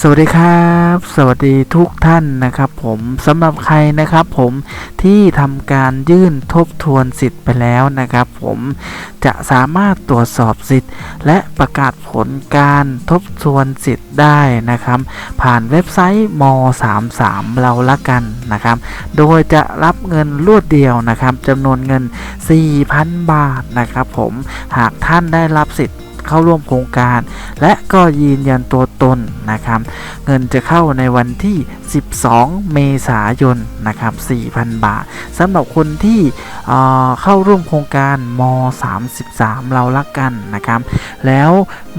สวัสดีครับ สวัสดีทุกท่านนะครับ ผมสำหรับใครนะครับผมที่ทำการยื่นทบทวนสิทธิ์ไปแล้วนะครับ ผมจะสามารถตรวจสอบสิทธิ์ และประกาศผลการทบทวนสิทธิ์ได้นะครับ ผ่านเว็บไซต์ม33เราละกันนะครับ โดยจะรับเงินรวดเดียวนะครับจำนวนเงิน 4,000 บาทนะครับ ผมหากท่านได้รับสิทธิ์ เข้าร่วมโครงการ และก็ยืนยันตัวตนนะครับ เงินจะเข้าในวันที่ 12 เมษายนนะครับ 4,000 บาทสำหรับคนที่เอ่อเข้าร่วมโครงการม 33 เราละกันนะครับ แล้ว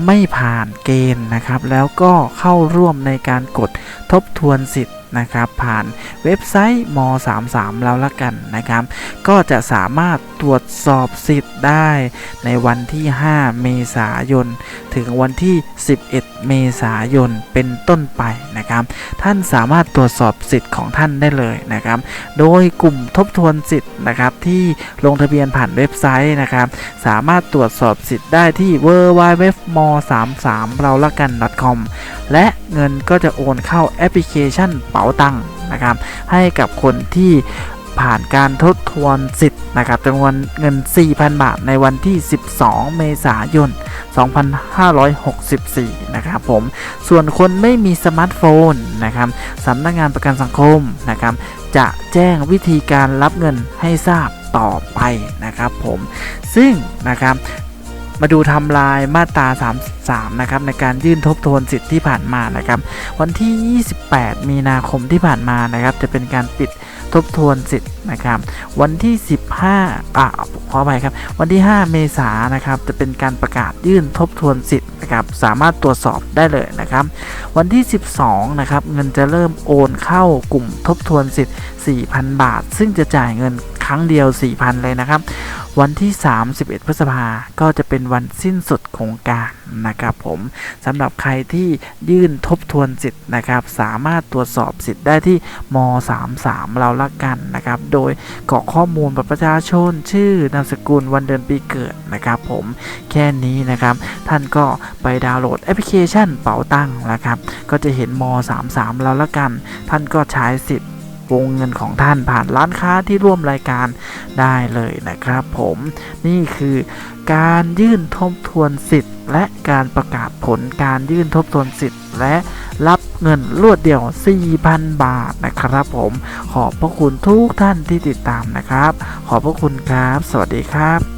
ไม่ผ่านเกณฑ์นะครับ แล้วก็เข้าร่วมในการกดทบทวนสิทธิ นะครับผ่านเว็บไซต์ม33เราละกันนะครับ ก็จะสามารถตรวจสอบสิทธิ์ได้ในวันที่ 5 เมษายน ถึงวันที่ 11 เมษายนเป็นต้นไปนะครับ ท่านสามารถตรวจสอบสิทธิ์ของท่านได้เลยนะครับ โดยกลุ่มทบทวนสิทธิ์นะครับที่ลงทะเบียนผ่านเว็บไซต์นะครับ สามารถตรวจสอบสิทธิ์ได้ที่ w w w m 3 3เราละกัน .com และเงินก็จะโอนเข้าแอปพลิเคชันเป๋าตังค์นะครับ ให้กับคนที่ผ่านการทบทวนสิทธิ์นะครับจำนวนเงิน 4,000 บาทในวันที่ 12 เมษายน 2564 นะครับผม ส่วนคนไม่มีสมาร์ทโฟนนะครับสำนักงานประกันสังคมนะครับ จะแจ้งวิธีการรับเงินให้ทราบต่อไปนะครับผม ซึ่งนะครับ มาดูทำลายมาตรา 33 นะครับในการยื่นทบทวนสิทธิ์ที่ผ่านมานะครับ วันที่ 28 มีนาคมที่ผ่านมานะครับ จะเป็นการปิดทบทวนสิทธิ์นะครับ วันที่ 15อะขอไปครับ วันที่ 5 เมษายนนะครับ จะเป็นการประกาศยื่นทบทวนสิทธิ์นะครับ สามารถตรวจสอบได้เลยนะครับ วันที่ 12 นะครับ เงินจะเริ่มโอนเข้ากลุ่มทบทวนสิทธิ์ 4,000 บาท ซึ่งจะจ่ายเงิน ครั้งเดียว 4,000 เลยนะครับ วันที่ 31 พฤษภาก็จะเป็นวันสิ้นสุดโครงการนะครับผมสำหรับใครที่ยื่นทบทวนสิทธิ์นะครับ สามารถตรวจสอบสิทธิ์ได้ที่ม 33 เราละกันนะครับ โดยกรอกข้อมูลบัตรประชาชน ชื่อนามสกุลวันเดือนปีเกิดนะครับผมแค่นี้นะครับ ท่านก็ไปดาวน์โหลดแอปพลิเคชันเป๋าตั้งนะครับ ก็จะเห็นม 33 เราละกัน ท่านก็ใช้สิทธิ์ วงเงินของท่านผ่านร้านค้าที่ร่วมรายการได้เลยนะครับ ผมนี่คือการยื่นทบทวนสิทธิ์ และการประกาศผลการยื่นทบทวนสิทธิ์ และรับเงินรวดเดียว 4,000 บาทนะครับ ผมขอบพระคุณทุกท่านที่ติดตามนะครับ ขอบพระคุณครับ สวัสดีครับ